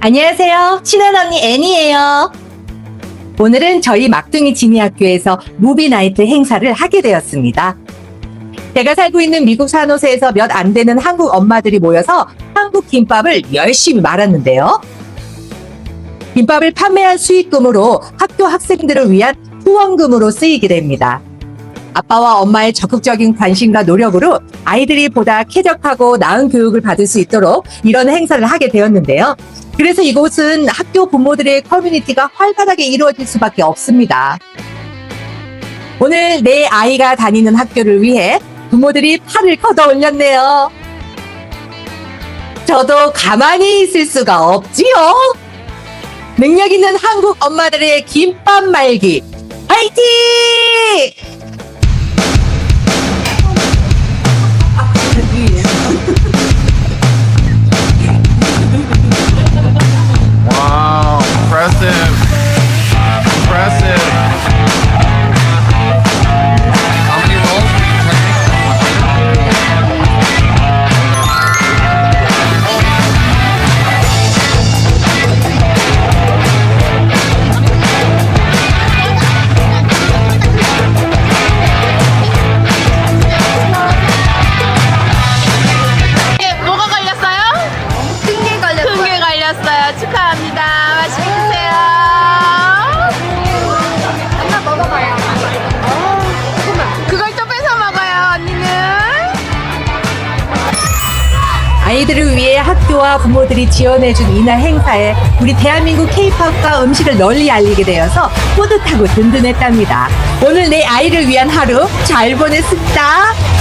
안녕하세요. 친한 언니 애니예요. 오늘은 저희 막둥이 지니학교에서 무비나이트 행사를 하게 되었습니다. 제가 살고 있는 미국 산호세에서 몇 안 되는 한국 엄마들이 모여서 한국 김밥을 열심히 말았는데요. 김밥을 판매한 수익금으로 학교 학생들을 위한 후원금으로 쓰이게 됩니다. 아빠와 엄마의 적극적인 관심과 노력으로 아이들이 보다 쾌적하고 나은 교육을 받을 수 있도록 이런 행사를 하게 되었는데요. 그래서 이곳은 학교 부모들의 커뮤니티가 활발하게 이루어질 수밖에 없습니다. 오늘 내 아이가 다니는 학교를 위해 부모들이 팔을 걷어 올렸네요. 저도 가만히 있을 수가 없지요. 능력 있는 한국 엄마들의 김밥 말기 화이팅! 축하합니다. 맛있게 드세요. 하나 먹어봐요. 그걸 또 뺏어 먹어요, 언니는. 아이들을 위해 학교와 부모들이 지원해준 이날 행사에 우리 대한민국 케이팝과 음식을 널리 알리게 되어서 뿌듯하고 든든했답니다. 오늘 내 아이를 위한 하루 잘 보냈습니다.